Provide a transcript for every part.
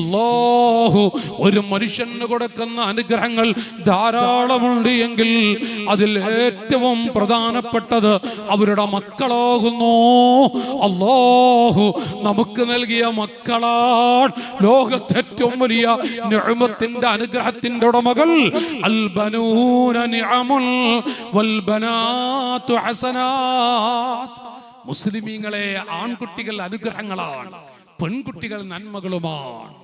അല്ലാഹു ഒരു മനുഷ്യന് കൊടുക്കുന്ന അനുഗ്രഹങ്ങൾ ധാരാളമുണ്ട് എങ്കിൽ അതിൽ ഏറ്റവും പ്രധാനപ്പെട്ടത് അവരുടെ മക്കളാകുന്നു. അല്ലാഹു നമുക്ക് നൽകിയ മക്കളാണ് ലോകത്തെ ഏറ്റവും വലിയ നിഅമത്തിന്റെ അനുഗ്രഹത്തിന്റെ ഉടമകൾ. മുസ്ലിമീങ്ങളെ ആൺകുട്ടികൾ അനുഗ്രഹങ്ങളാണ് പെൺകുട്ടികൾ നന്മകളുമാണ്.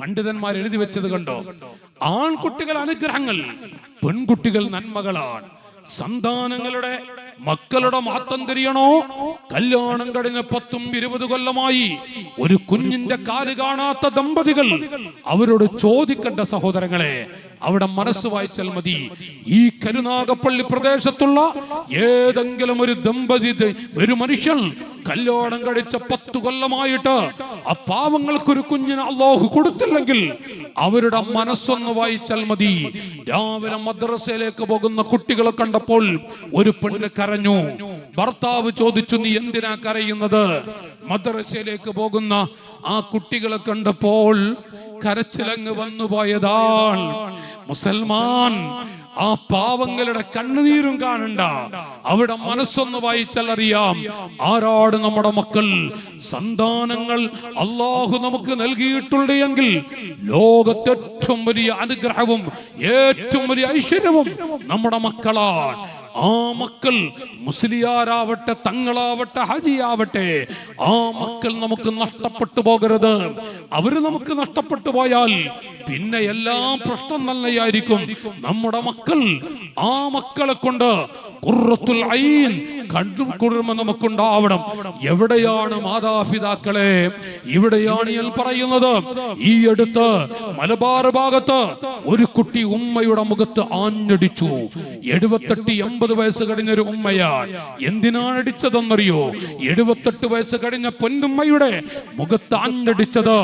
പണ്ഡിതന്മാർ എഴുതി വെച്ചത് കണ്ടോ? ആൺകുട്ടികൾ അനുഗ്രഹങ്ങൾ പെൺകുട്ടികൾ നന്മകളാണ്. സന്താനങ്ങളുടെ മക്കളുടെ മഹത്വം തിരിയണോ? കല്യാണം കഴിഞ്ഞ പത്തും ഇരുപത് കൊല്ലമായി ഒരു കുഞ്ഞിന്റെ കാൽ കാണാത്ത ദമ്പതികൾ അവരോട് ചോദിക്കേണ്ട സഹോദരങ്ങളെ അവിടെ മനസ്സ് വായിച്ചാൽ മതി. ഈ കരുനാഗപ്പള്ളി പ്രദേശത്തുള്ള ഏതെങ്കിലും ഒരു ദമ്പതി ഒരു മനുഷ്യൻ കല്യാണം കഴിച്ച പത്ത് കൊല്ലമായിട്ട് ആ പാവങ്ങൾക്കൊരു കുഞ്ഞിന് അള്ളാഹു കൊടുത്തില്ലെങ്കിൽ അവരുടെ മനസ്സൊന്ന് വായിച്ചാൽ മതി. രാവിലെ മദ്രസയിലേക്ക് പോകുന്ന കുട്ടികളെ കണ്ടപ്പോൾ ഒരു പെണ്ണ് കരഞ്ഞു. ഭർത്താവ് ചോദിച്ചു നീ എന്തിനാ കരയുന്നത്? മദ്രസയിലേക്ക് പോകുന്ന ആ കുട്ടികളെ കണ്ടപ്പോൾ കരച്ചിലങ്ങ് വന്നു പോയതാണ് മുസൽമാൻ ആ പാവങ്ങളുടെ കണ്ണുനീരും കാണണ്ട. അവിടെ മനസ്സൊന്ന് വായിച്ചാൽ അറിയാം ആരാട് നമ്മുടെ മക്കൾ? സന്താനങ്ങൾ അള്ളാഹു നമുക്ക് നൽകിയിട്ടുണ്ട് എങ്കിൽ ലോകത്തെ ഏറ്റവും വലിയ അനുഗ്രഹവും ഏറ്റവും വലിയ ഐശ്വര്യവും നമ്മുടെ മക്കളാണ്. ആ മക്കൾ മുസ്ലിയാരാവട്ടെ തങ്ങളാവട്ടെ ഹജിയാവട്ടെ ആ മക്കൾ നമുക്ക് നഷ്ടപ്പെട്ടു പോകരുത്. അവർ നമുക്ക് നഷ്ടപ്പെട്ടു പോയാൽ പിന്നെ എല്ലാം പ്രശ്നം തന്നെയായിരിക്കും. നമ്മുടെ മക്കൾ ആ മക്കളെ കൊണ്ട് ഖുർറത്തുൽ ഐൻ കണ്ടും കുളിർമ നമുക്കുണ്ടാവണം. എവിടെയാണ് മാതാപിതാക്കളെ? ഇവിടെയാണ് ഞാൻ പറയുന്നത്. ഈ അടുത്ത് മലബാർ ഭാഗത്ത് ഒരു കുട്ടി ഉമ്മയുടെ മുഖത്ത് ആഞ്ഞടിച്ചു. എഴുപത്തെട്ട് എൺപത് വയസ്സ് കഴിഞ്ഞ ഒരു എന്തിനാണ് അടിച്ചതെന്നറിയോ? എഴുപത്തെട്ട് വയസ്സ് കഴിഞ്ഞ പൊന്നുമ്മയുടെ മുഖത്ത് ആഞ്ഞടിച്ചത്.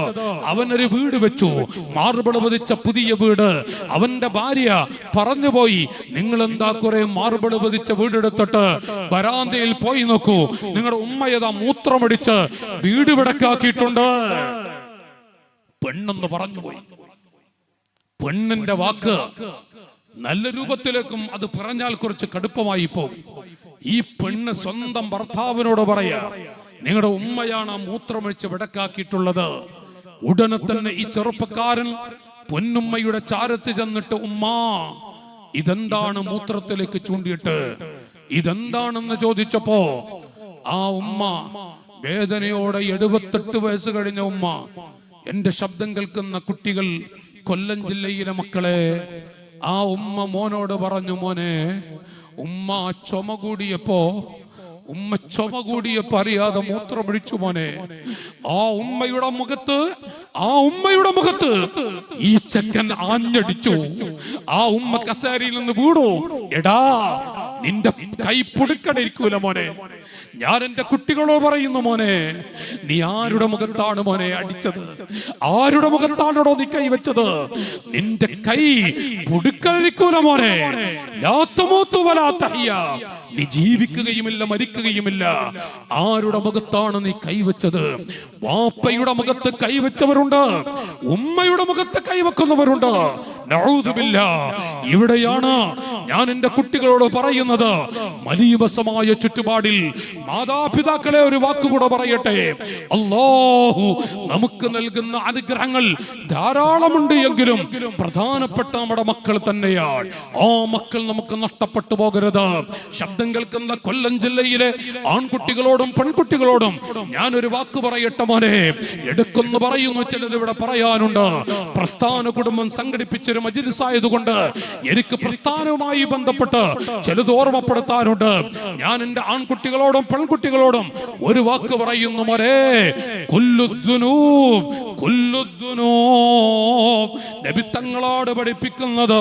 അവനൊരു വീട് വെച്ചു. മാർബിൾ പതിച്ച പുതിയ വീട്. അവന്റെ ഭാര്യ പറഞ്ഞുപോയി നിങ്ങൾ എന്താ കുറെ മാർബിൾ പതിച്ച വീടെടുത്തിട്ട് വരാന്തയിൽ പോയി നോക്കൂ. നിങ്ങളുടെ ഉമ്മയതാ മൂത്രമടിച്ച് വീട് വിടക്കാക്കിയിട്ടുണ്ട്. പെണ്ണെന്ന് പറഞ്ഞുപോയി പെണ്ണിന്റെ വാക്ക് നല്ല രൂപത്തിലേക്കും അത് പറഞ്ഞാൽ കുറച്ച് കടുപ്പമായി പോകും. ഈ പെണ്ണ് സ്വന്തം ഭർത്താവിനോട് പറയാ നിങ്ങളുടെ ഉമ്മയാണ് മൂത്രമൊഴിച്ച് വിടക്കാക്കിയിട്ടുള്ളത്. ഉടനെ തന്നെ ഈ ചെറുപ്പക്കാരൻ പൊന്നുമ്മയുടെ ചാരത്ത് ചെന്നിട്ട് ഉമ്മ ഇതെന്താണ് മൂത്രത്തിലേക്ക് ചൂണ്ടിയിട്ട്? ഇതെന്താണെന്ന് ചോദിച്ചപ്പോ ആ ഉമ്മ വേദനയോടെ എഴുപത്തെട്ട് വയസ്സ് കഴിഞ്ഞ ഉമ്മ എന്റെ ശബ്ദം കേൾക്കുന്ന കുട്ടികൾ കൊല്ലം ജില്ലയിലെ മക്കളെ ആ ഉമ്മ മോനോട് പറഞ്ഞു മോനെ ഉമ്മ ചുമ കൂടിയപ്പോ ഉമ്മ ചൊവ കൂടിയപ്പോ അറിയാതെ മൂത്രമൊഴിച്ചു മോനെ. ആ ഉമ്മയുടെ മുഖത്ത് ആ ഉമ്മയുടെ മുഖത്ത് ഈ ചെക്കൻ ആഞ്ഞടിച്ചു. ആ ഉമ്മ കസേരയിൽ നിന്ന് വീണു. എടാ നിന്റെ കൈ പുടുക്കണിരിക്കൂല മോനെ. ഞാൻ എന്റെ കുട്ടികളോട് പറയുന്നു മോനെ നീ ആരുടെ മുഖത്താണ് മോനെ അടിച്ചത്? ആരുടെ മുഖത്താണോ നീ കൈ വെച്ചത്? നിന്റെ കൈ പുടുക്കരിക്കൂല മോനെ. നീ ജീവിക്കുകയുമില്ല മരിക്കുകയുമില്ല. ആരുടെ മുഖത്താണ് നീ കൈവച്ചത് വാപ്പയുടെ മുഖത്ത് കൈവച്ചവരുണ്ട് ഉമ്മയുടെ മുഖത്ത് കൈവെക്കുന്നവരുണ്ട്. ഇവിടെയാണ് ഞാൻ എന്റെ കുട്ടികളോട് പറയുന്നത്. മലീവസമായ ചുറ്റുപാടിൽ മാതാപിതാക്കളെ ഒരു വാക്കുകൂടെ പറയട്ടെ. അല്ലാഹു നമുക്ക് നൽകുന്ന അനുഗ്രഹങ്ങൾ ധാരാളമുണ്ട് എങ്കിലും പ്രധാനപ്പെട്ട നമ്മുടെ മക്കൾ തന്നെയാണ്. ആ മക്കൾ നമുക്ക് നഷ്ടപ്പെട്ടു പോകരുത്. ശബ്ദം കേൾക്കുന്ന കൊല്ലം ജില്ലയിലെ ആൺകുട്ടികളോടും പെൺകുട്ടികളോടും ഞാൻ ഒരു വാക്ക് പറയട്ടെ മോനെ. എടുക്കുന്നു പറയുന്നു. ചിലത് ഇവിടെ പറയാനുണ്ട്. പ്രസ്ഥാന കുടുംബം സംഘടിപ്പിച്ചൊരു മജിലിസ് ആയതുകൊണ്ട് എനിക്ക് പ്രസ്ഥാനവുമായി ബന്ധപ്പെട്ട് ചിലത് ഓർമ്മപ്പെടുത്താനുണ്ട്. ഞാൻ എന്റെ ആൺകുട്ടികളോടും പെൺകുട്ടികളോടും ഒരു വാക്ക് പറയുന്നു മോരെ കുല്ലുദ്ദുനൂബ് കുല്ലുദ്ദുനൂബ്. നബി തങ്ങളോട് പഠിപ്പിക്കുന്നത്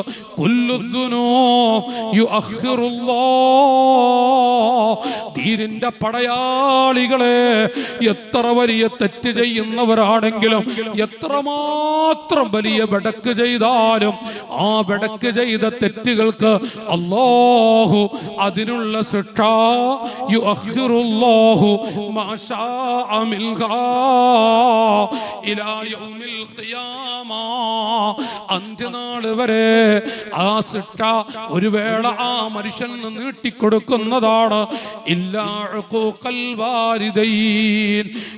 തീരിന്റെ പടയാളികളെ എത്ര വലിയ തെറ്റ് ചെയ്യുന്നവരാണെങ്കിലും എത്രമാത്രം വലിയ വെടക്ക് ചെയ്താലും ചെയ്താലും ആ വിടക്ക് ചെയ്ത തെറ്റുകൾക്ക് അല്ലാഹു അതിനുള്ള ശിക്ഷ. അന്ത്യനാൾ വരെ ആ ശിക്ഷ ഒരു വേള ആ മനുഷ്യന് നീട്ടിക്കൊടുക്കുന്നതാണ്.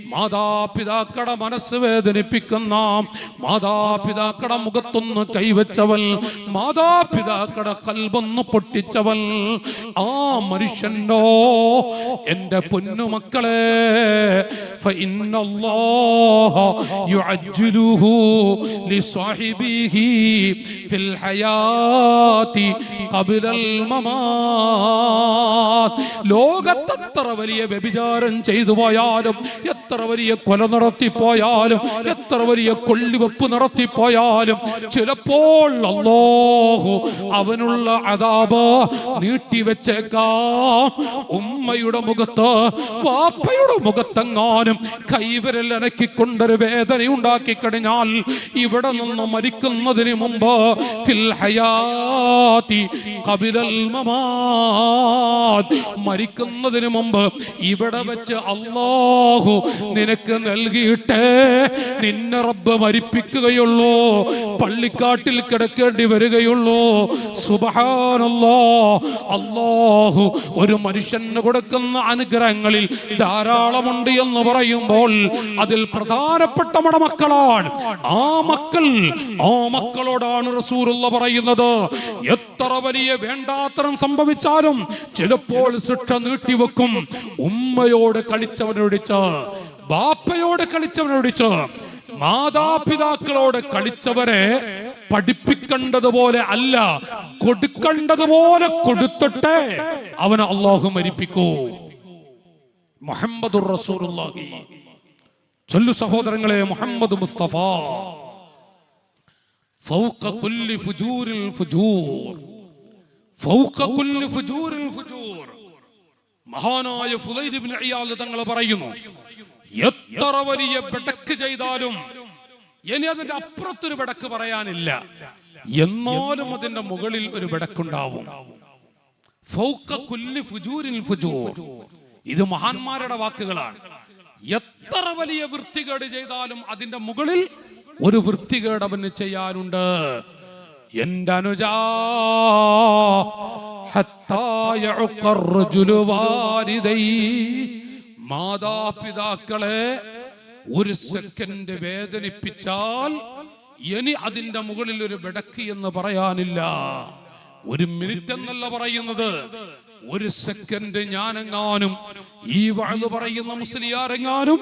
മാതാപിതാക്കളുടെ മനസ്സ് വേദനിപ്പിക്കുന്ന മാതാപിതാക്കളുടെ മുഖത്തൊന്ന് വെച്ചവൽ മാതാപിതാക്കളുടെ കൽബൊന്ന് പൊട്ടിച്ചവൽ ആ മനുഷ്യണ്ടോ എന്റെ പൊന്നുമക്കളെ ലോകത്തെത്ര വലിയ വ്യഭിചാരം ചെയ്തു പോയാലും എത്ര വലിയ കൊല നടത്തിപ്പോയാലും എത്ര വലിയ കൊള്ളിവെപ്പ് നടത്തിപ്പോയാലും ചിലപ്പോൾ അല്ലാഹു അവനുള്ള അതാപ് നീട്ടിവെച്ചേക്കാം. ഉമ്മയുടെ മുഖത്ത് വാപ്പയുടെ മുഖത്തെങ്ങാനും കൈവിരൽ അനക്കിക്കൊണ്ടൊരു വേദന ഉണ്ടാക്കി കഴിഞ്ഞാൽ ഇവിടെ നിന്ന് മരിക്കുന്നതിന് മുമ്പ് മരിക്കുന്നതിന് മുമ്പ് ഇവിടെ വെച്ച് അള്ളാഹു നിനക്ക് നൽകിയിട്ടേ നിന്നെ റബ്ബ് മരിപ്പിക്കുകയുള്ളൂ. പള്ളിക്കാട്ടിൽ കിടക്കേണ്ടി വരികയുള്ളൂ. സുബഹാനല്ലോ. അല്ലാഹു ഒരു മനുഷ്യന് കൊടുക്കുന്ന അനുഗ്രഹങ്ങളിൽ ധാരാളമുണ്ട് എന്ന് പറയുമ്പോൾ അതിൽ പ്രധാനപ്പെട്ട മക്കളാണ്. ആ മക്കൾ ആ മക്കളോടാണ് റസൂറുള്ള പറയുന്നത്. എത്ര വലിയ വേണ്ടാത്തരം സംഭവിച്ചാലും ചിലപ്പോൾ ശിക്ഷ നീട്ടിവെക്കും. ഉമ്മയോട് കളിച്ചവനൊടിച്ച് ബാപ്പയോട് കളിച്ചവനൊടിച്ച് മാതാപിതാക്കളോട് കളിച്ചവരെ പഠിപ്പിക്കേണ്ടതുപോലെ അല്ല കൊടുക്കേണ്ടതുപോലെ കൊടുത്തിട്ട് അവനെ അള്ളാഹു മരിപ്പിക്കൂ. മുഹമ്മദ് റസൂലുള്ളാഹി. ചൊല്ലു സഹോദരങ്ങളെ മുഹമ്മദ് മുസ്തഫ. ഫുജൂർ. ഫുജൂർ. മഹാനായ ഫുലൈദ് ഇബ്നു തങ്ങൾ പറയുന്നു എത്ര വലിയ ചെയ്താലും ഇനി അതിന്റെ അപ്പുറത്തൊരു വിടക്ക് പറയാനില്ല. എന്നാലും അതിന്റെ മുകളിൽ ഒരു വിടക്കുണ്ടാവും. ഇത് മഹാന്മാരുടെ വാക്കുകളാണ്. എത്ര വലിയ വൃത്തികേട് ചെയ്താലും അതിന്റെ മുകളിൽ ഒരു വൃത്തികേട് അവന് ചെയ്യാനുണ്ട്. എന്റെ അനുജാ മാതാപിതാക്കളെ ഒരു സെക്കൻഡ് വേദനിപ്പിച്ചാൽ ഇനി അതിന്റെ മുകളിൽ ഒരു വിടക്ക് എന്ന് പറയാനില്ല. ഒരു മിനിറ്റ് എന്നല്ല പറയുന്നത്. ഒരു സെക്കൻഡ് ഞാനെങ്ങാനും ഈ വാഴ് പറയുന്ന മുസ്ലിയാരെങ്ങാനും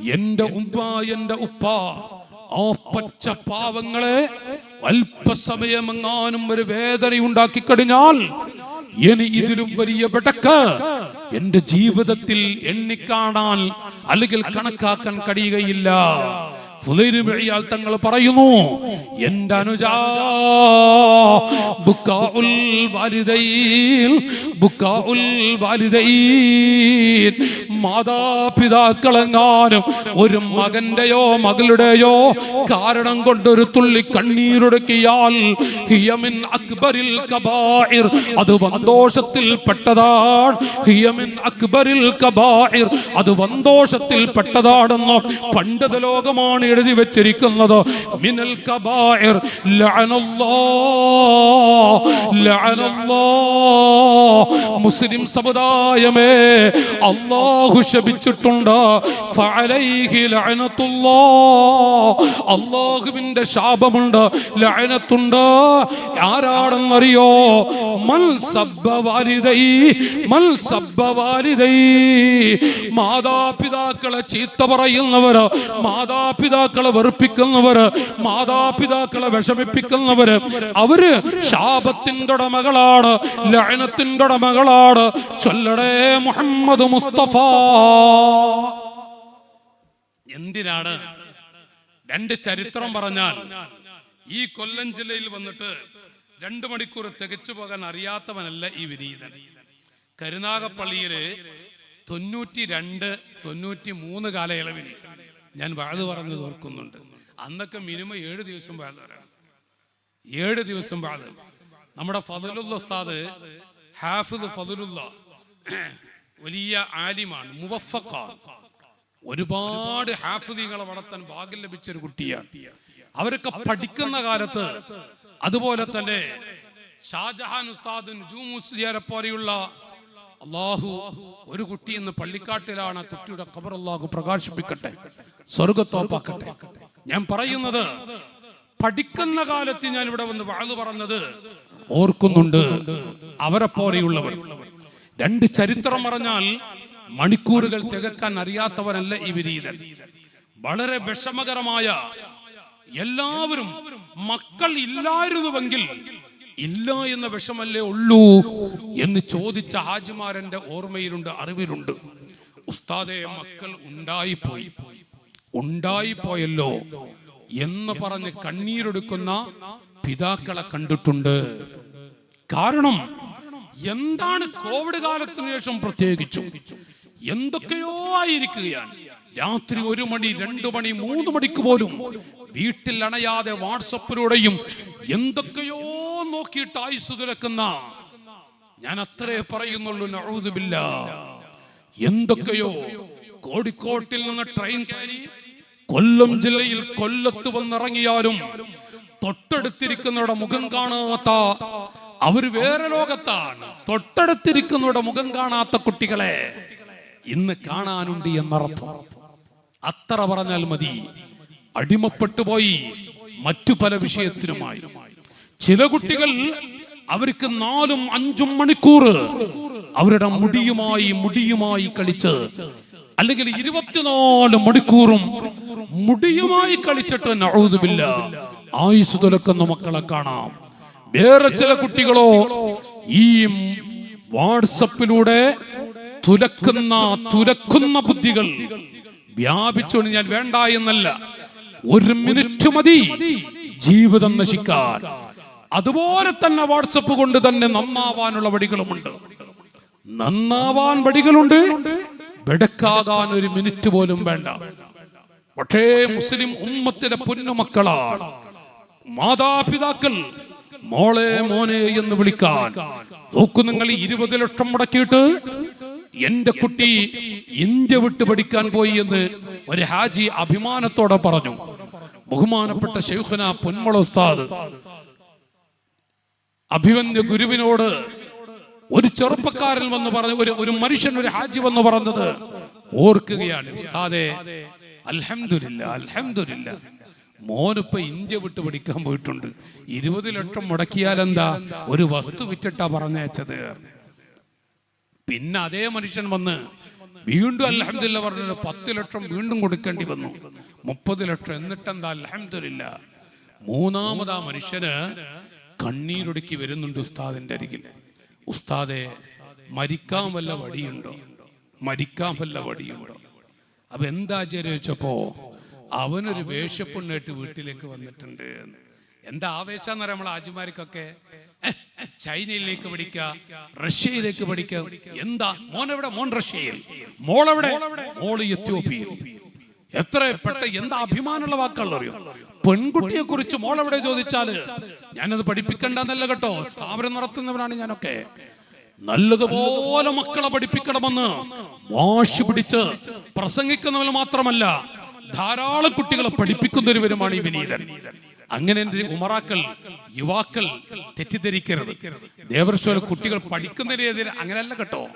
എന്റെ ഉമ്മ എന്റെ ഉപ്പ ആ പച്ച പാവങ്ങളെ അല്പസമയമെങ്ങാനും ഒരു വേദന ഉണ്ടാക്കി കഴിഞ്ഞാൽ ഇനി ഇതിലും വലിയ ബെടക്ക് എന്റെ ജീവിതത്തിൽ എണ്ണിക്കാണാൻ അല്ലെങ്കിൽ കണക്കാക്കാൻ കഴിയുകയില്ല. ഫുലൈര് വഴിയാൽ തങ്ങൾ പറയുന്നു എന്റെ അനുജാ ബുക്കാഉൽ ബുക്കാഉൽ മാതാപിതാക്കളെങ്ങാനും ഒരു മകന്റെയോ മകളുടെയോ കാരണം കൊണ്ടൊരു തുള്ളി കണ്ണീരൊടുക്കിയാൽ ഹിയമിൻ അക്ബറിൽ കബായിർ അത് വന്തോഷത്തിൽ പെട്ടതാണ് ഹിയമിൻ അക്ബറിൽ കബായിർ അത് വന്തോഷത്തിൽ പെട്ടതാണെന്ന് പണ്ഡിത ലോകമാണ് എഴുതി വെച്ചിരിക്കുന്നത്. മിനൽ കബായിർ മുസ്ലിം സമുദായമേ അള്ളാഹു ശപിച്ചിട്ടുണ്ട്. അള്ളാഹുവിന്റെ ശാപമുണ്ട് ലഅനത്തുണ്ട്. ആരാണെന്നറിയോ? മൽ സബ്ബ വാലിദൈ മൽ സബ്ബ വാലിദൈ. മാതാപിതാക്കളെ ചീത്ത പറയുന്നവര് മാതാപിതാക്കളെ വെറുപ്പിക്കുന്നവര് മാതാപിതാക്കളെ വിഷമിപ്പിക്കുന്നവര് അവർ ശാപത്തിന്റെ ഉടമകളാണ് ലയനത്തിന്റെ ഉടമകളാണ്. ചൊല്ലടേ മുഹമ്മദ് മുസ്തഫ. എന്തിനാണ്? രണ്ട് ചരിത്രം പറഞ്ഞാൽ ഈ കൊല്ലം ജില്ലയിൽ വന്നിട്ട് രണ്ടു മണിക്കൂർ തികച്ചു പോകാൻ അറിയാത്തവനല്ല ഈ വിനീതൻ. കരുനാഗപ്പള്ളിയിൽ തൊണ്ണൂറ്റി രണ്ട് തൊണ്ണൂറ്റി മൂന്ന് കാലയളവിൽ ഞാൻ വാഴ പറഞ്ഞു ഓർക്കുന്നുണ്ട് അന്നൊക്കെ മിനിമം ഏഴ് ദിവസം വാഴ ഏഴ് ദിവസം വാഴ. നമ്മുടെ ഫതുലുള്ള ഉസ്താദ് ഹാഫിദ് ഫതലുള്ള വലിയ ആലിമാണ് മുവഫക്കാണ് ഒരുപാട് ഹാഫിദികളെ വളർത്താൻ ഭാഗ്യം ലഭിച്ച ഒരു കുട്ടിയാണ്. അവരൊക്കെ പഠിക്കുന്ന കാലത്ത് അതുപോലെ തന്നെ ഷാജഹാൻ ഉസ്താദ് പോലെയുള്ള അള്ളാഹു ഒരു കുട്ടി ഇന്ന് പള്ളിക്കാട്ടിലാണ് ആ കുട്ടിയുടെ ഖബർ അള്ളാഹു പ്രകാശിപ്പിക്കട്ടെ. സ്വർഗത്തോപ്പാക്കട്ടെ ഞാൻ പറയുന്നത് പഠിക്കുന്ന കാലത്ത് ഞാൻ ഇവിടെ വന്ന് വാഴ് പറഞ്ഞത് ഓർക്കുന്നുണ്ട് അവരെ പോലെയുള്ളവർ. രണ്ട് ചരിത്രം പറഞ്ഞാൽ മണിക്കൂറുകൾ തികക്കാൻ അറിയാത്തവരല്ല ഈ വിരീതൻ. വളരെ വിഷമകരമായ എല്ലാവരും മക്കൾ ഇല്ലായിരുന്നുവെങ്കിൽ ഇല്ല എന്ന വിഷമല്ലേ ഉള്ളൂ എന്ന് ചോദിച്ച ഹാജിമാരന്റെ ഓർമ്മയിലുണ്ട് അറിവിലുണ്ട്. ഉസ്താദെ മക്കൾ ഉണ്ടായിപ്പോയി. ഉണ്ടായിപ്പോയല്ലോ എന്ന് പറഞ്ഞ് കണ്ണീരൊടുക്കുന്ന പിതാക്കളെ കണ്ടിട്ടുണ്ട്. കാരണം എന്താണ് കോവിഡ് കാലത്തിന് ശേഷം പ്രത്യേകിച്ചും? എന്തൊക്കെയോ ആയിരിക്കുകയാണ്. രാത്രി ഒരു മണി രണ്ടു മണി മൂന്ന് മണിക്ക് പോലും വീട്ടിൽ അണയാതെ വാട്സപ്പിലൂടെയും എന്തൊക്കെയോ നോക്കിയിട്ട് ആയുസ് തുലക്കുന്ന. ഞാൻ അത്രേ പറയുന്നുള്ളൂ നഴുതുമില്ല എന്തൊക്കെയോ കോഴിക്കോട്ടിൽ നിന്ന് ട്രെയിൻ കയറി കൊല്ലം ജില്ലയിൽ കൊല്ലത്ത് വന്നിറങ്ങിയാലും തൊട്ടടുത്തിരിക്കുന്നവരുടെ മുഖം കാണാത്ത അവർ വേറെ ലോകത്താണ്. തൊട്ടടുത്തിരിക്കുന്നവരുടെ മുഖം കാണാത്ത കുട്ടികളെ ഇന്ന് കാണാനുണ്ട് എന്നർത്ഥം. അത്ര പറഞ്ഞാൽ മതി. അടിമപ്പെട്ടു പോയി മറ്റു പല വിഷയത്തിനുമായി. ചില കുട്ടികൾ അവർക്ക് നാലും അഞ്ചും മണിക്കൂർ അവരുടെ മുടിയുമായി മുടിയുമായി കളിച്ച് അല്ലെങ്കിൽ ഇരുപത്തിനാല് മണിക്കൂറും മുടിയുമായി കളിച്ചിട്ട് നഴുതുമില്ല ആയുസ് തുലക്കുന്ന മക്കളെ കാണാം. വേറെ ചില കുട്ടികളോ ഈ വാട്സപ്പിലൂടെ തുലക്കുന്ന തുലക്കുന്ന ബുദ്ധികൾ വ്യാപിച്ചുകൊണ്ട് ഞാൻ വേണ്ട എന്നല്ല. ഒരു മിനിറ്റ് മതി. ജീവിതം നശിക്കാൻ. അതുപോലെ തന്നെ വാട്സപ്പ് കൊണ്ട് തന്നെ നന്നാവാനുള്ള വഴികളുമുണ്ട്. നന്നാവാൻ വഴികളുണ്ട്. വെടക്കാകാൻ ഒരു മിനിറ്റ് പോലും വേണ്ട. പക്ഷേ മുസ്ലിം ഉമ്മത്തിലെ പൊന്നുമക്കളാണ്. മാതാപിതാക്കൾ മോളെ മോനെ എന്ന് വിളിക്കാൻ. നോക്കു നിങ്ങൾ ഇരുപത് ലക്ഷം മുടക്കിയിട്ട് എന്റെ കുട്ടി ഇന്ത്യ വിട്ട് പഠിക്കാൻ പോയി എന്ന് ഒരു ഹാജി അഭിമാനത്തോടെ പറഞ്ഞു. ബഹുമാനപ്പെട്ട ഷെയ്ഖുന പൊന്മള ഉസ്താദ് അഭിമന്യ ഗുരുവിനോട് ഒരു ചെറുപ്പക്കാരൻ വന്ന് പറഞ്ഞു ഒരു ഒരു മനുഷ്യൻ ഒരു ഹാജി വന്ന് പറഞ്ഞത് ഓർക്കുകയാണ്. ഉസ്താദെ അൽഹംദുലില്ല അൽഹംദുലില്ല. മോനിപ്പോ ഇന്ത്യ വിട്ട് പഠിക്കാൻ പോയിട്ടുണ്ട്. ഇരുപത് ലക്ഷം മുടക്കിയാൽ എന്താ ഒരു വസ്തു വിറ്റിട്ടാ പറഞ്ഞയച്ചത്. പിന്നെ അതേ മനുഷ്യൻ വന്ന് വീണ്ടും അൽഹംദുലില്ല പറഞ്ഞത് പത്ത് ലക്ഷം വീണ്ടും കൊടുക്കേണ്ടി വന്നു. മുപ്പത് ലക്ഷം. എന്നിട്ടെന്താ? അൽഹംദുലില്ല. മൂന്നാമതാ മനുഷ്യന് കണ്ണീരൊടുക്കി വരുന്നുണ്ട് ഉസ്താദിന്റെ അരികിൽ. ഉസ്താദെ മരിക്കാൻ വല്ല വടിയുണ്ടോ മരിക്കാൻ വല്ല വടിയുണ്ടോ അപ്പൊ എന്താ ചോദിച്ചപ്പോ അവനൊരു വേഷപ്പെണ്ണായിട്ട് വീട്ടിലേക്ക് വന്നിട്ടുണ്ട് എന്താ ആവേശം പറയാം നമ്മളെ ആജുമാർക്കൊക്കെ ചൈനയിലേക്ക് പഠിക്ക റഷ്യയിലേക്ക് പഠിക്ക. എന്താ? മോൻ എവിടെ മോൻ റഷ്യയിൽ. മോളെവിടെ? മോൾ എത്യോപ്യയിൽ. എത്ര പെട്ട എന്താ അഭിമാനമുള്ള വാക്കുകൾ അറിയോ പെൺകുട്ടിയെ കുറിച്ച് മോൾ എവിടെ ചോദിച്ചാൽ? ഞാനത് പഠിപ്പിക്കണ്ടെന്നല്ല കേട്ടോ. സ്ഥാപനം നടത്തുന്നവരാണ് ഞാനൊക്കെ. നല്ലതുപോലെ മക്കളെ പഠിപ്പിക്കണമെന്ന് വാശി പിടിച്ച് പ്രസംഗിക്കുന്നവർ മാത്രമല്ല ധാരാളം കുട്ടികളെ പഠിപ്പിക്കുന്നവരുമാണ് ഈ വിനീതൻ. അങ്ങനെ എന്റെ ഉമറാക്കൾ യുവാക്കൾ തെറ്റിദ്ധരിക്കരുത്. ദേവർശ്വര കുട്ടികൾ പഠിക്കുന്നതിനെതിരെ അങ്ങനെയല്ല കേട്ടോ.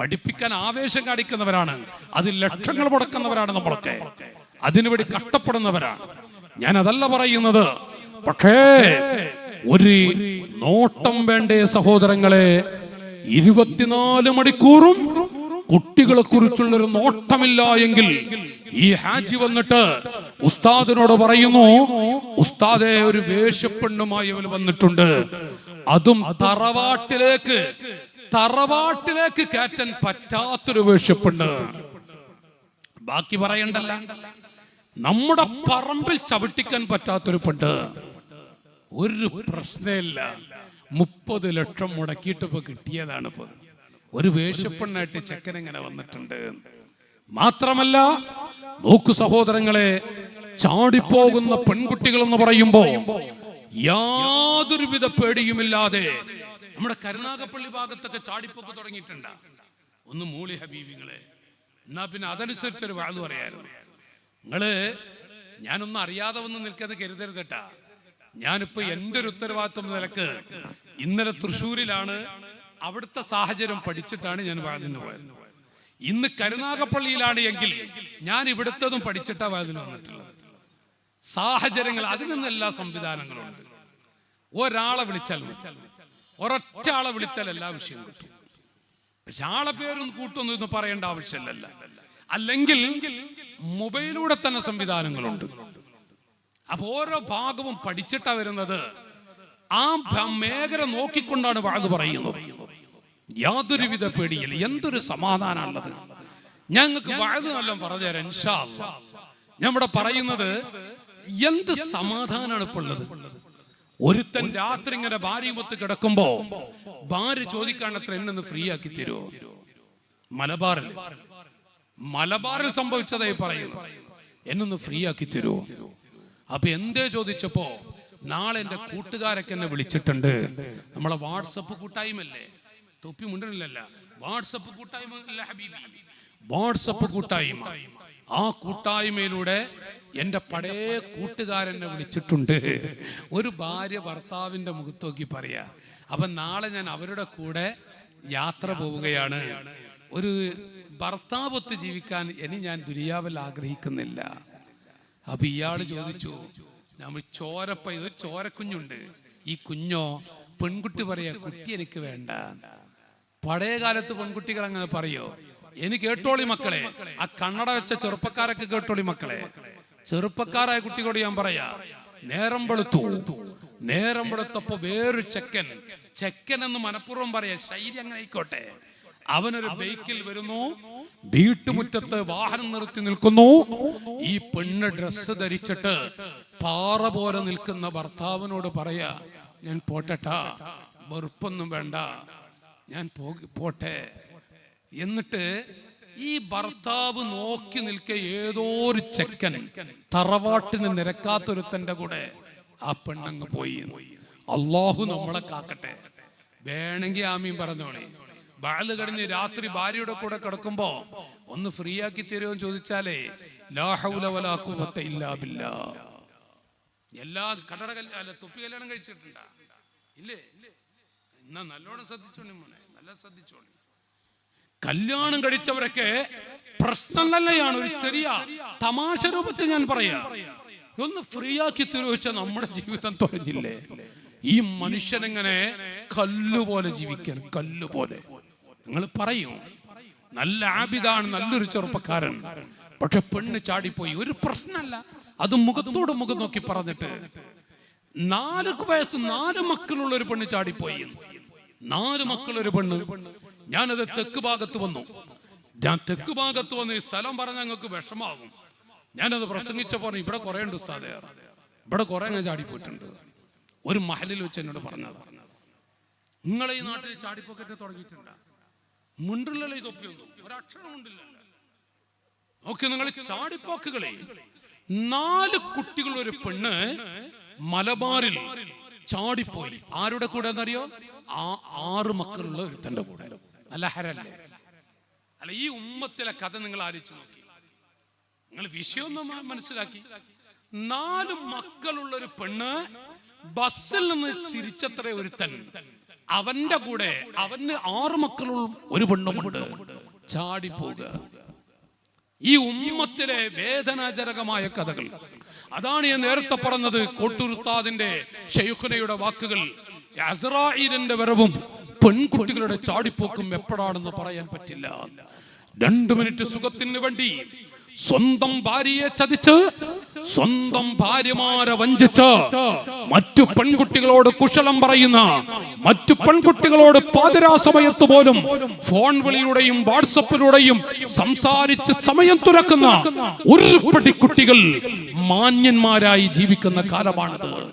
പഠിപ്പിക്കാൻ ആവേശം കാണിക്കുന്നവരാണ്. അതിൽ ലക്ഷങ്ങൾ മുടക്കുന്നവരാണ് നമ്മളൊക്കെ. അതിനുവേണ്ടി കഷ്ടപ്പെടുന്നവരാണ്. ഞാൻ അതല്ല പറയുന്നത്. പക്ഷേ ഒരു നോട്ടം വേണ്ടേ സഹോദരങ്ങളെ. ഇരുപത്തിനാല് മണിക്കൂറും കുട്ടികളെ കുറിച്ചുള്ള ഒരു നോട്ടമില്ല എങ്കിൽ ഈ ഹാജി വന്നിട്ട് ഉസ്താദിനോട് പറയുന്നു ഉസ്താദെ ഒരു വേഷപ്പെണ്ണുമായി വന്നിട്ടുണ്ട്. അതും തറവാട്ടിലേക്ക് തറവാട്ടിലേക്ക് കയറ്റാൻ പറ്റാത്തൊരു വേഷപ്പെണ്ണ്. ബാക്കി പറയണ്ടല്ല. നമ്മുടെ പറമ്പിൽ ചവിട്ടിക്കാൻ പറ്റാത്തൊരു പണ്ട്. ഒരു പ്രശ്നമില്ല. മുപ്പത് ലക്ഷം മുടക്കിയിട്ട് ഇപ്പൊ കിട്ടിയതാണ് ഇപ്പൊ. ഒരു വേഷപ്പെണ്ണായിട്ട് ചെക്കൻ എങ്ങനെ വന്നിട്ടുണ്ട്. മാത്രമല്ല നോക്കു സഹോദരങ്ങളെ ചാടിപ്പോകുന്ന പെൺകുട്ടികൾ എന്ന് പറയുമ്പോ യാതൊരുവിധ പേടിയുമില്ലാതെ നമ്മുടെ കരുനാഗപ്പള്ളി ഭാഗത്തൊക്കെ ചാടിപ്പോക്ക് തുടങ്ങിയിട്ടുണ്ട്. ഒന്ന് മൂളി ഹബീബിങ്ങളെ. എന്നാ പിന്നെ അതനുസരിച്ചൊരു വാഴ പറയായിരുന്നു. നിങ്ങൾ ഞാനൊന്നും അറിയാതെ വന്ന് നിൽക്കുന്നത് കരുതരുത് കേട്ടാ ഞാനിപ്പോ എന്റെ ഒരു ഉത്തരവാദിത്വം നിലയ്ക്ക് ഇന്നലെ തൃശ്ശൂരിലാണ് അവിടുത്തെ സാഹചര്യം പഠിച്ചിട്ടാണ് ഞാൻ വാതിന് പോയത്. ഇന്ന് കരുനാഗപ്പള്ളിയിലാണ് എങ്കിൽ ഞാൻ ഇവിടുത്തതും പഠിച്ചിട്ടാ വാതിന് വന്നിട്ടുള്ളത്. സാഹചര്യങ്ങൾ അതിനൊന്നും എല്ലാ സംവിധാനങ്ങളുണ്ട് ഒരാളെ വിളിച്ചാൽ. ഒരൊറ്റ ആളെ വിളിച്ചാൽ എല്ലാ വിഷയവും കിട്ടും. പക്ഷെ ആളെ പേരൊന്നും കൂട്ടൊന്നും ഇന്ന് പറയേണ്ട ആവശ്യമില്ലല്ല. അല്ലെങ്കിൽ മൊബൈലിലൂടെ തന്നെ സംവിധാനങ്ങളുണ്ട്. അപ്പൊ ഓരോ ഭാഗവും പഠിച്ചിട്ടാ വരുന്നത്. ആ മേഖല നോക്കിക്കൊണ്ടാണ് വാഴ് പറയുന്നത്. യാതൊരുവിധ പേടിയില്ല. എന്തൊരു സമാധാനമുള്ളത് ഞങ്ങൾക്ക് വാഴ് നല്ല പറഞ്ഞുതരാം ഇൻഷാ അല്ലാ. ഞാൻ ഇവിടെ പറയുന്നത് എന്ത് സമാധാനമാണ് ഇപ്പൊ ഉള്ളത്? ഒരുത്തൻ രാത്രി ഇങ്ങനെ ഭാര്യയുമൊത്ത് കിടക്കുമ്പോ ഭാര്യ ചോദിക്കാണത്ര എന്നെ ഫ്രീ ആക്കി തരുമോ മലബാറിൽ മലബാറിൽ സംഭവിച്ചതായി പറയുന്നു. എന്നൊന്ന് ഫ്രീ ആക്കി തരുമോ അപ്പൊ എന്തേ ചോദിച്ചപ്പോ നാളെ എന്റെ കൂട്ടുകാരൊക്കെ എന്നെ വിളിച്ചിട്ടുണ്ട്. നമ്മളെ വാട്സപ്പ് കൂട്ടായ്മല്ലേ തൊപ്പി മുണ്ടനില്ലല്ല വാട്സപ്പ് കൂട്ടായ്മ ഹബീബി? വാട്സപ്പ് കൂട്ടായ്മ. ആ കൂട്ടായ്മയിലൂടെ എന്റെ പഴയ കൂട്ടുകാരനെ വിളിച്ചിട്ടുണ്ട്. ഒരു ഭാര്യ ഭർത്താവിന്റെ മുഖത്ത് നോക്കി പറയാ അപ്പൊ നാളെ ഞാൻ അവരുടെ കൂടെ യാത്ര പോവുകയാണ്. ഒരു ഭർത്താവൊത്ത് ജീവിക്കാൻ ഇനി ഞാൻ ദുനിയാവിൽ ആഗ്രഹിക്കുന്നില്ല. അപ്പൊ ഇയാൾ ചോദിച്ചു നമ്മൾ ചോരപ്പ ഇത് ചോരക്കുഞ്ഞുണ്ട്. ഈ കുഞ്ഞോ പെൺകുട്ടി പറയാ കുട്ടി എനിക്ക് വേണ്ട. പഴയ കാലത്ത് പെൺകുട്ടികൾ അങ്ങനെ പറയോ? എനിക്ക് കേട്ടോളി മക്കളെ. ആ കണ്ണട വെച്ച ചെറുപ്പക്കാരൊക്കെ കേട്ടോളി മക്കളെ. ചെറുപ്പക്കാരായ കുട്ടികളോട് ഞാൻ പറയാ നേരം വെളുത്തു. നേരം വെളുത്തപ്പോ വേറൊരു ചെക്കൻ. ചെക്കൻ എന്ന് മനഃപൂർവം പറയാ ശൈലി അങ്ങനെ ആയിക്കോട്ടെ. അവനൊരു ബൈക്കിൽ വരുന്നു. വീട്ടുമുറ്റത്ത് വാഹനം നിർത്തി നിൽക്കുന്നു. ഈ പെണ്ണ് ഡ്രസ്സ് ധരിച്ചിട്ട് പാറ പോലെ നിൽക്കുന്ന ഭർത്താവിനോട് പറയാ ഞാൻ പോട്ടെട്ടാ വെറുപ്പൊന്നും വേണ്ട ഞാൻ പോട്ടെ. എന്നിട്ട് ഈ ഭർത്താവ് നോക്കി നിൽക്കെ ഏതോ ഒരു ചെക്കൻ തറവാട്ടിന് നിരക്കാത്തൊരുത്തന്റെ കൂടെ ആ പെണ്ണങ്ങ് പോയി. അള്ളാഹു നമ്മളെ കാക്കട്ടെ. വേണമെങ്കിൽ ആമീൻ പറഞ്ഞോളി. ബാൽ കഴിഞ്ഞ് രാത്രി ഭാര്യയുടെ കൂടെ കിടക്കുമ്പോ ഒന്ന് ഫ്രീ ആക്കി തരുമോ ചോദിച്ചാലേ ഇല്ലാ എല്ലാ കടട കല്യാണം അല്ല തൊപ്പി കല്യാണം കഴിച്ചിട്ടുണ്ടാ? ഇല്ലേ? എന്നാ നല്ലോണം ശ്രദ്ധിച്ചോളി മോനെ നല്ല ശ്രദ്ധിച്ചോളി. കല്യാണം കഴിച്ചവരൊക്കെ പ്രശ്നം തന്നെയാണ് ഒരു ചെറിയ തമാശ രൂപത്തിൽ ഞാൻ പറയാ. ഒന്ന് ഫ്രീ ആക്കി തിരുവച്ച നമ്മുടെ ജീവിതം തുറഞ്ഞില്ലേ ഈ മനുഷ്യനെങ്ങനെ കല്ലുപോലെ ജീവിക്കാൻ കല്ലുപോലെ. നിങ്ങൾ പറയും നല്ല ആബിദാണ് നല്ലൊരു ചെറുപ്പക്കാരൻ. പക്ഷെ പെണ്ണ് ചാടിപ്പോയി. ഒരു പ്രശ്നമല്ല. അത് മുഖത്തോട് മുഖം നോക്കി പറഞ്ഞിട്ട് നാല് വയസ്സ് നാല് മക്കളുള്ള ഒരു പെണ്ണ് ചാടിപ്പോയി. നാല് മക്കളൊരു പെണ്ണ്. ഞാനത് തെക്ക് ഭാഗത്ത് വന്നു. ഞാൻ തെക്ക് ഭാഗത്ത് വന്ന് ഈ സ്ഥലം പറഞ്ഞ ഞങ്ങൾക്ക് വിഷമാകും ഞാനത് പ്രസംഗിച്ചപ്പോൾ ഇവിടെ കുറെ ഉണ്ട് ഉസ്താദേ. ഇവിടെ കുറെ ഞാൻ ചാടിപ്പോയിട്ടുണ്ട്. ഒരു മഹലിൽ വെച്ച് എന്നോട് പറഞ്ഞത്. നിങ്ങളെ ഈ നാട്ടിൽ ചാടിപ്പോക്കറ്റ് തുടങ്ങിയിട്ടുണ്ട്? മുണ്ടില്ലല്ലോ ഇതൊപ്പിയൊന്നും തൊപ്പിയൊന്നും ഒരക്ഷരം മുണ്ടില്ലല്ലോ നിങ്ങൾ ചാടിപ്പോക്കുകളെ. നാല് കുട്ടികൾ ഒരു പെണ്ണ് മലബാറിൽ ചാടിപ്പോയി. ആരുടെ കൂടെ എന്നറിയോ? ആ ആറ് മക്കളുള്ള ഒരുത്തന്റെ കൂടെ. നല്ല അല്ല ഈ ഉമ്മത്തിലെ കഥ നിങ്ങൾ ആലോചിച്ച് നോക്കി. നിങ്ങൾ വിഷയം ഒന്ന് മനസ്സിലാക്കി. നാല് മക്കളുള്ള ഒരു പെണ്ണ് ബസ്സിൽ നിന്ന് ചിരിച്ചത്ര ഒരുത്തൻ. അവന്റെ കൂടെ അവന് ആറു മക്കളും ഒരു പെണ്ണുമുണ്ട്. ചാടിപ്പോക ഈ ഉമ്മത്തിലെ വേദനാജനകമായ കഥകൾ. അതാണ് ഞാൻ നേരത്തെ പറഞ്ഞത് കോട്ടൂർ ഉസ്താദിന്റെ ഷെയ്ഖുനയുടെ വാക്കുകൾ. അസറായിലിന്റെ വരവും പെൺകുട്ടികളുടെ ചാടിപ്പോക്കും എപ്പോഴാണെന്ന് പറയാൻ പറ്റില്ല. രണ്ടു മിനിറ്റ് സുഖത്തിന് വേണ്ടി സ്വന്തം ഭാര്യയെ ചതിച്ച് സ്വന്തം ഭാര്യമാരെ വഞ്ചിച്ച് മറ്റു പെൺകുട്ടികളോട് കുശലം പറയുന്ന മറ്റു പെൺകുട്ടികളോട് പാതിരാ സമയത്ത് പോലും ഫോൺ വിളിയിലൂടെയും വാട്സപ്പിലൂടെയും സംസാരിച്ച് സമയം തുറക്കുന്ന പടി കുട്ടികൾ മാന്യന്മാരായി ജീവിക്കുന്ന കാലമാണിത്.